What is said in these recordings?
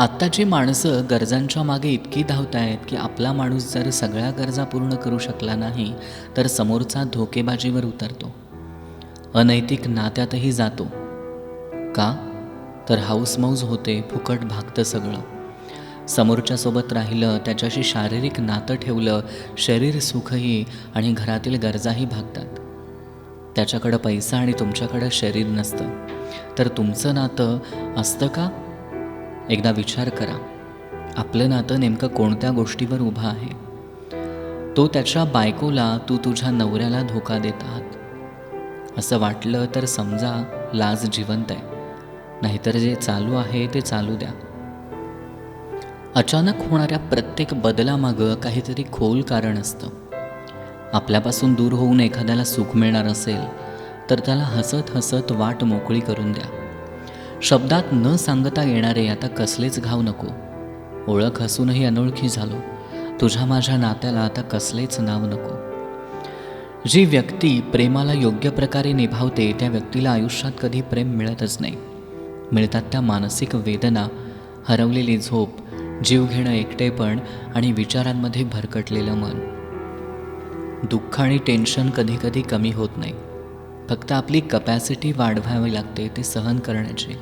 आत्ताची माणसं गरजांच्या मागे इतकी धावत आहेत की आपला माणूस जर सगळ्या गरजा पूर्ण करू शकला नाही तर समोरचा धोकेबाजीवर उतरतो. अनैतिक नात्यातही जातो. का? तर हाऊसमौज होते फुकट भागतं सगळं. समोरच्यासोबत राहिलं त्याच्याशी शारीरिक नातं ठेवलं शरीर सुखही आणि घरातील गरजाही भागतात. त्याच्याकडं पैसा आणि तुमच्याकडं शरीर नसतं. तर तुमचं नातं असतं का? एकदा विचार करा आपलं नातं नेमकं कोणत्या गोष्टीवर उभं आहे? तो त्याच्या बायकोला तू तुझ्या नवऱ्याला धोका देतात. असं वाटलं तर समजा लाज जिवंत आहे. नाहीतर जे चालू आहे ते चालू द्या. अचानक होणाऱ्या प्रत्येक बदलामागं काहीतरी खोल कारण असतं. आपल्यापासून दूर होऊन एखाद्याला सुख मिळणार असेल तर त्याला हसत हसत वाट मोकळी करून द्या. शब्दात न सांगता येणारे आता कसलेच घाव नको. ओळख असूनही अनोळखी झालो. तुझ्या माझ्या नात्याला आता कसलेच नाव नको. जी व्यक्ती प्रेमाला योग्य प्रकारे निभावते त्या व्यक्तीला आयुष्यात कधी प्रेम मिळतच नाही. मिळतात त्या मानसिक वेदना हरवलेली झोप जीव घेणं एकटेपण आणि विचारांमध्ये भरकटलेलं मन. दुःख आणि टेन्शन कधीकधी कमी होत नाही. फक्त आपली कपॅसिटी वाढवावी लागते ते सहन करण्याची.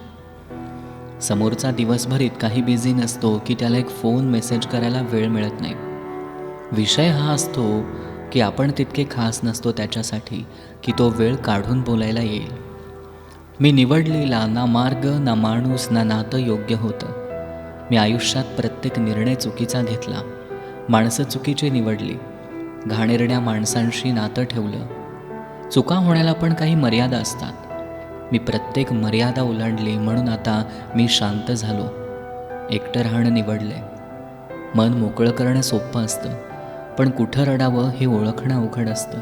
समोरचा दिवसभर इतकाही बिझी नसतो की त्याला एक फोन मेसेज करायला वेळ मिळत नाही. विषय हा असतो की आपण तितके खास नसतो त्याच्यासाठी की तो वेळ काढून बोलायला येईल. मी निवडलेला ना मार्ग ना माणूस ना नातं योग्य होतं. मी आयुष्यात प्रत्येक निर्णय चुकीचा घेतला. माणसं चुकीची निवडली. घाणेरड्या माणसांशी नातं ठेवलं. चुका होण्याला पण काही मर्यादा असतात. मी प्रत्येक मर्यादा ओलांडली म्हणून आता मी शांत झालो. एकटं राहणं निवडलंय. मन मोकळं करणं सोपं असतं पण कुठं रडावं हे ओळखणं अवघड असतं.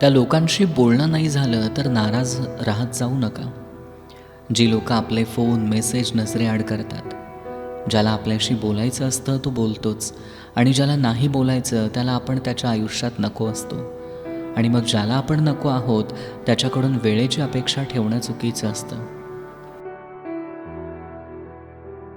त्या लोकांशी बोलणं नाही झालं तर नाराज राहत जाऊ नका. जी लोकं आपले फोन मेसेज नजरेआड करतात ज्याला आपल्याशी बोलायचं असतं तो बोलतोच आणि ज्याला नाही बोलायचं त्याला आपण त्याच्या आयुष्यात नको असतो. आणि मग ज्याला आपण नको आहोत त्याच्याकडून वेळेची अपेक्षा ठेवणं चुकीचं असतं.